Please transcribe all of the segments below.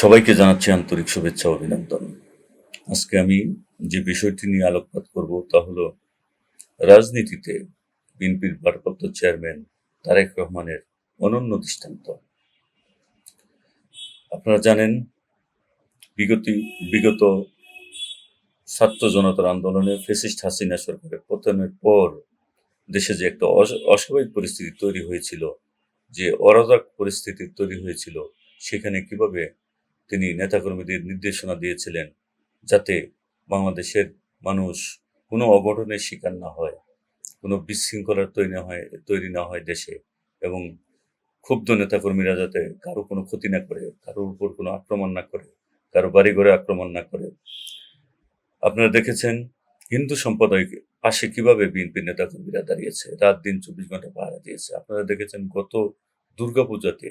সবাইকে জানাচ্ছি আন্তরিক শুভেচ্ছা অভিনন্দন। আজকে আমি যে বিষয়টি নিয়ে আলোকপাত করব তা হলো রাজনীতিতে বিএনপির ভারপ্রাপ্ত চেয়ারম্যান তারেক রহমানের অনন্য দৃষ্টান্ত। আপনারা জানেন, বিগত বিগত ছাত্র জনতার আন্দোলনে ফেসিস্ট হাসিনা সরকারের পতনের পর দেশে যে একটা অস- অস্বাভাবিক পরিস্থিতি তৈরি হয়েছিল, যে অরাজক পরিস্থিতি তৈরি হয়েছিল, সেখানে কীভাবে তিনি নেতাকর্মীদের নির্দেশনা দিয়েছিলেন যাতে বাংলাদেশের মানুষ কোনো অঘটনের শিকার না হয়, কোনো বিশৃঙ্খলার তৈরি না হয়, তৈরি না হয় দেশে এবং ক্ষুব্ধ নেতাকর্মীরা যাতে কারও কোনো ক্ষতি না করে, কারোর উপর কোনো আক্রমণ না করে, কারও বাড়ি ঘরে আক্রমণ না করে। আপনারা দেখেছেন হিন্দু সম্প্রদায়কে পাশে কীভাবে বিএনপি নেতাকর্মীরা দাঁড়িয়েছে, রাত দিন চব্বিশ ঘণ্টা পাহারা দিয়েছে। আপনারা দেখেছেন গত দুর্গাপূজাতে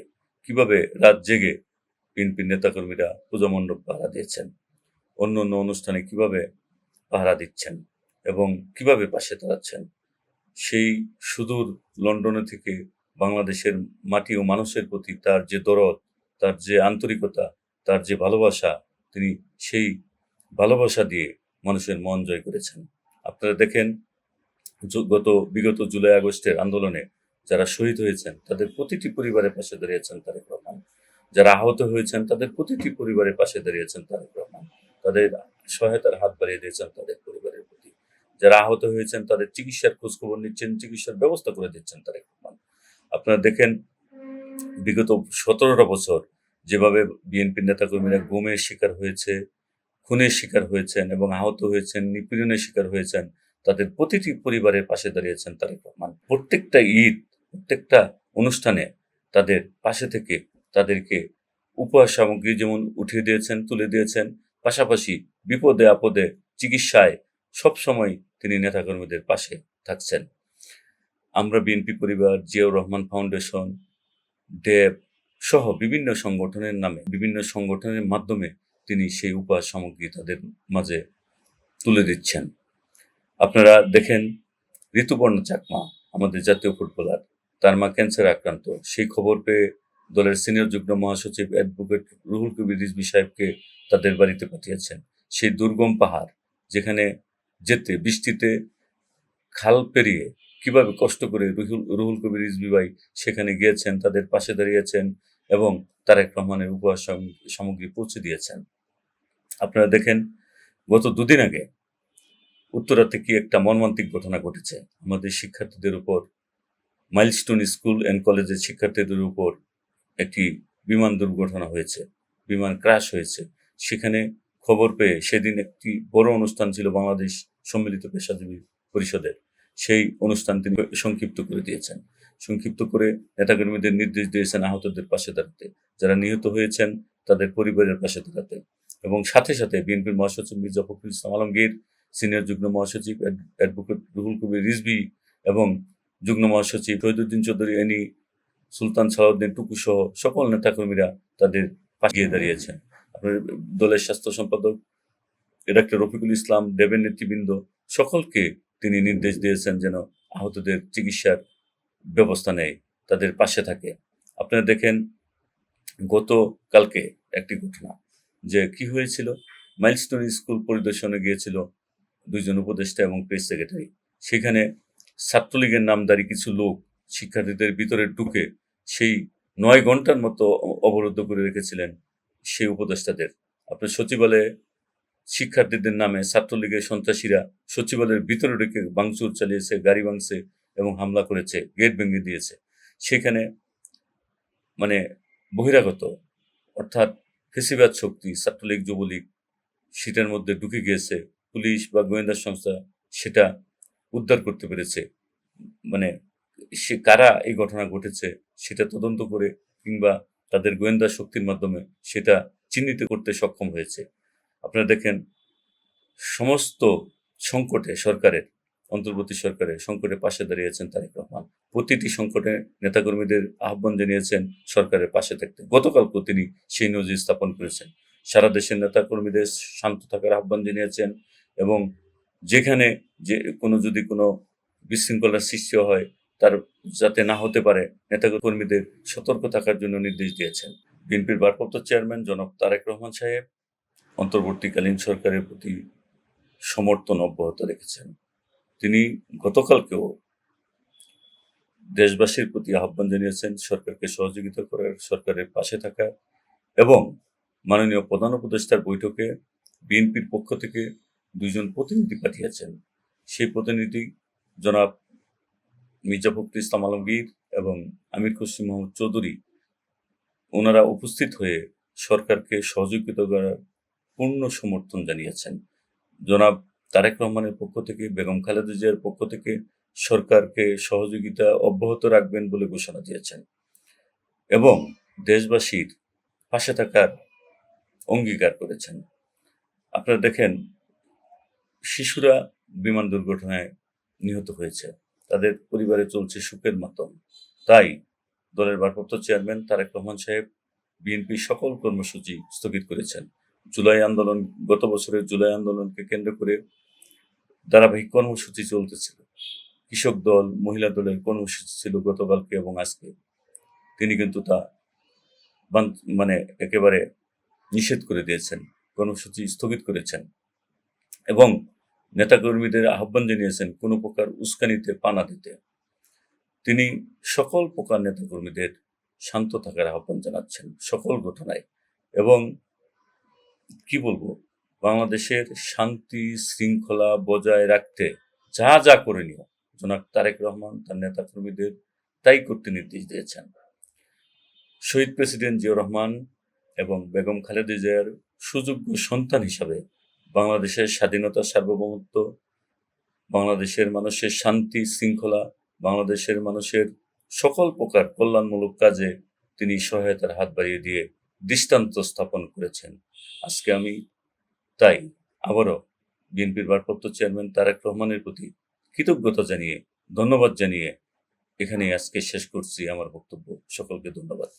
কীভাবে রাত জেগে বিএনপির নেতাকর্মীরা পূজা মণ্ডপ পাহারা দিয়েছেন। অন্য অন্য অনুষ্ঠানে কীভাবে পাহারা দিচ্ছেন এবং কীভাবে পাশে দাঁড়াচ্ছেন? সেই সুদূর লন্ডনে থেকে বাংলাদেশের মাটি ও মানুষের প্রতি তার যে দরদ, তার যে আন্তরিকতা, তার যে ভালোবাসা, তিনি সেই ভালোবাসা দিয়ে মানুষের মন জয় করেছেন। আপনারা দেখেন গত, বিগত জুলাই আগস্টের আন্দোলনে যারা শহীদ হয়েছেন, তাদের প্রতিটি পরিবারের পাশে দাঁড়িয়েছেন তারেক যারা আহত হয়েছেন, তাদের প্রতিটি পরিবারের পাশে দাঁড়িয়েছেন তারেক রহমান। তাদের সহায়তার হাত বাড়িয়ে দিয়েছেন তাদের পরিবারের প্রতি। যারা আহত হয়েছেন, তাদের চিকিৎসার খোঁজখবর নিচ্ছেন, চিকিৎসার ব্যবস্থা করে দিচ্ছেন তারেক রহমান। আপনারা দেখেন, বিগত সতেরোটা বছর যেভাবে বিএনপির নেতাকর্মীরা গুমের শিকার হয়েছে, খুনের শিকার হয়েছেন এবং আহত হয়েছেন, নিপীড়নের শিকার হয়েছেন, তাদের প্রতিটি পরিবারের পাশে দাঁড়িয়েছেন তারেক রহমান। প্রত্যেকটা ঈদ, প্রত্যেকটা অনুষ্ঠানে তাদের পাশে থেকে তাদেরকে উপহার সামগ্রী যেমন উঠিয়ে দিয়েছেন, তুলে দিয়েছেন। পাশাপাশি বিপদে আপদে চিকিৎসায় সব সময় তিনি নেতাকর্মীদের পাশে থাকছেন। আমরা বিএনপি পরিবার, জিয়াউর রহমান ফাউন্ডেশন দেব সহ বিভিন্ন সংগঠনের নামে, বিভিন্ন সংগঠনের মাধ্যমে তিনি সেই উপহার সামগ্রী তাদের মাঝে তুলে দিচ্ছেন। আপনারা দেখেন, ঋতুপর্ণ চাকমা, আমাদের জাতীয় ফুটবলার, তার মা ক্যান্সার আক্রান্ত। সেই খবর পেয়ে দলের সিনিয়র যুগ্ম মহাসচিব অ্যাডভোকেট রুহুল কবির রিজভি সাহেবকে তাদের বাড়িতে পাঠিয়েছেন। সেই দুর্গম পাহাড় যেখানে যেতে, বৃষ্টিতে খাল পেরিয়ে কীভাবে কষ্ট করে রুহুল রুহুল কবির রিজভি ভাই সেখানে গিয়েছেন, তাদের পাশে দাঁড়িয়েছেন এবং তারেক রহমানের উপহার সামগ্রী পৌঁছে দিয়েছেন। আপনারা দেখেন, গত দুদিন আগে উত্তরাতে কি একটা মর্মান্তিক ঘটনা ঘটেছে। আমাদের শিক্ষার্থীদের উপর, মাইলস্টোন স্কুল অ্যান্ড কলেজের শিক্ষার্থীদের উপর একটি বিমান দুর্ঘটনা হয়েছে, বিমান ক্রাশ হয়েছে। সেখানে খবর পেয়ে সেদিন একটি বড় অনুষ্ঠান ছিল বাংলাদেশ সম্মিলিত পেশাজীবী পরিষদের। সেই অনুষ্ঠান তিনি সংক্ষিপ্ত করে দিয়েছেন। সংক্ষিপ্ত করে নেতাকর্মীদের নির্দেশ দিয়েছেন আহতদের পাশে দাঁড়াতে। যারা নিহত হয়েছেন, তাদের পরিবারের পাশে দাঁড়াতে। এবং সাথে সাথে বিএনপির মহাসচিব মির্জা ফখরুল ইসলাম আলমগীর, সিনিয়র যুগ্ম মহাসচিব অ্যাডভোকেট রুহুল কবির রিজভি এবং যুগ্ম মহাসচিব শহীদুদ্দিন চৌধুরী, এনি সুলতান সালাউদ্দিন টুকু সহ সকল নেতাকর্মীরা তাদের পাশে দাঁড়িয়েছেন। আপনার দলের স্বাস্থ্য সম্পাদক, ডাক্তার রফিকুল ইসলাম, দেবের নেতৃবৃন্দ, সকলকে তিনি নির্দেশ দিয়েছেন যেন আহতদের চিকিৎসার ব্যবস্থা নেয়, তাদের পাশে থাকে। আপনারা দেখেন, গতকালকে একটি ঘটনা যে কি হয়েছিল? মাইলস্টোন স্কুল পরিদর্শনে গিয়েছিল দুইজন উপদেষ্টা এবং প্রেস সেক্রেটারি। সেখানে ছাত্রলীগের নামদারি কিছু লোক শিক্ষার্থীদের ভিতরে ঢুকে সেই নয় ঘণ্টার মতো অবরুদ্ধ করে রেখেছিলেন সেই উপদেষ্টাদের। আপনার সচিবালয়ে শিক্ষার্থীদের নামে ছাত্রলীগের সন্ত্রাসীরা সচিবালয়ের ভিতরে ঢুকে ভাঙচুর চালিয়েছে, গাড়ি ভাঙছে এবং হামলা করেছে, গেট ভেঙে দিয়েছে। সেখানে মানে বহিরাগত অর্থাৎ ফেসিবাদ শক্তি, ছাত্রলীগ, যুবলীগ সেটার মধ্যে ঢুকে গিয়েছে। পুলিশ বা গোয়েন্দা সংস্থা সেটা উদ্ধার করতে পেরেছে। মানে সে কারা এই ঘটনা ঘটেছে সেটা তদন্ত করে কিংবা তাদের গোয়েন্দা শক্তির মাধ্যমে সেটা চিহ্নিত করতে সক্ষম হয়েছে। আপনারা দেখেন, সমস্ত সংকটে সরকারের, অন্তর্বর্তী সরকারের সংকটে পাশে দাঁড়িয়েছেন তারেক রহমান। প্রতিটি সংকটে নেতাকর্মীদের আহ্বান জানিয়েছেন সরকারের পাশে থাকতে। গতকালকেও তিনি সেই নজির স্থাপন করেছেন। সারা দেশের নেতাকর্মীদের শান্ত থাকার আহ্বান জানিয়েছেন এবং যেখানে যে কোনো, যদি কোনো বিশৃঙ্খলার সৃষ্টি হয় তার যাতে না হতে পারে, নেতাকর্মীদের সতর্ক থাকার জন্য নির্দেশ দিয়েছেন। বিএনপির ভারপ্রাপ্ত চেয়ারম্যান জনাব তারেক রহমান সাহেব অন্তর্বর্তীকালীন সরকারের প্রতি সমর্থন অব্যাহত রেখেছেন। তিনি গতকালকেও দেশবাসীর প্রতি আহ্বান জানিয়েছেন সরকারকে সহযোগিতা করার, সরকারের পাশে থাকা এবং মাননীয় প্রধান উপদেষ্টার বৈঠকে বিএনপির পক্ষ থেকে দুইজন প্রতিনিধি পাঠিয়েছেন। সেই প্রতিনিধি জনাব মির্জা ফখরুল ইসলাম আলমগীর এবং আমির খুশি মোহাম্মদ চৌধুরী ওনারা উপস্থিত হয়ে সরকারকে সহযোগিতা করার পূর্ণ সমর্থন জানিয়েছেন। জনাব তারেক রহমানের পক্ষ থেকে, বেগম খালেদা জিয়ার পক্ষ থেকে সরকারকে সহযোগিতা অব্যাহত রাখবেন বলে ঘোষণা দিয়েছেন এবং দেশবাসীর পাশে থাকার অঙ্গীকার করেছেন। আপনারা দেখেন, শিশুরা বিমান দুর্ঘটনায় নিহত হয়েছে। তাদের পরিবারে চলছে সুখের মাতম। তাই দলের ভারপ্রাপ্ত চেয়ারম্যান তারেক রহমান সাহেব বিএনপি সকল কর্মসূচি স্থগিত করেছেন। জুলাই আন্দোলন, গত বছরের জুলাই আন্দোলনকে কেন্দ্র করে ধারাবাহিক কর্মসূচি চলতেছিল। কৃষক দল, মহিলা দলের কর্মসূচি ছিল গতকালকে এবং আজকে। তিনি কিন্তু তা মানে একেবারে নিষেধ করে দিয়েছেন, কর্মসূচি স্থগিত করেছেন। এবং নেতাকর্মীদের আহ্বান জানিয়েছেন, কোনো প্রকার উস্কানিতে পানা দিতে। তিনি সকল প্রকার নেতাকর্মীদের শান্ত থাকার আহ্বান জানাচ্ছেন সকল ঘটনায়। এবং কি বলব, বাংলাদেশের শান্তি শৃঙ্খলা বজায় রাখতে যা যা করণীয়, জনাব তারেক রহমান তার নেতাকর্মীদের তাই করতে নির্দেশ দিয়েছেন। শহীদ প্রেসিডেন্ট জিয়াউর রহমান এবং বেগম খালেদা জিয়ার সুযোগ্য সন্তান হিসাবে বাংলাদেশের স্বাধীনতা সার্বভৌমত্ব, বাংলাদেশের মানুষের শান্তি শৃঙ্খলা, বাংলাদেশের মানুষের সকল প্রকার কল্যাণমূলক কাজে তিনি সহায়তার হাত বাড়িয়ে দিয়ে দৃষ্টান্ত স্থাপন করেছেন। আজকে আমি তাই আবারও বিএনপির ভারপ্রাপ্ত চেয়ারম্যান তারেক রহমানের প্রতি কৃতজ্ঞতা জানিয়ে, ধন্যবাদ জানিয়ে এখানে আজকে শেষ করছি আমার বক্তব্য। সকলকে ধন্যবাদ।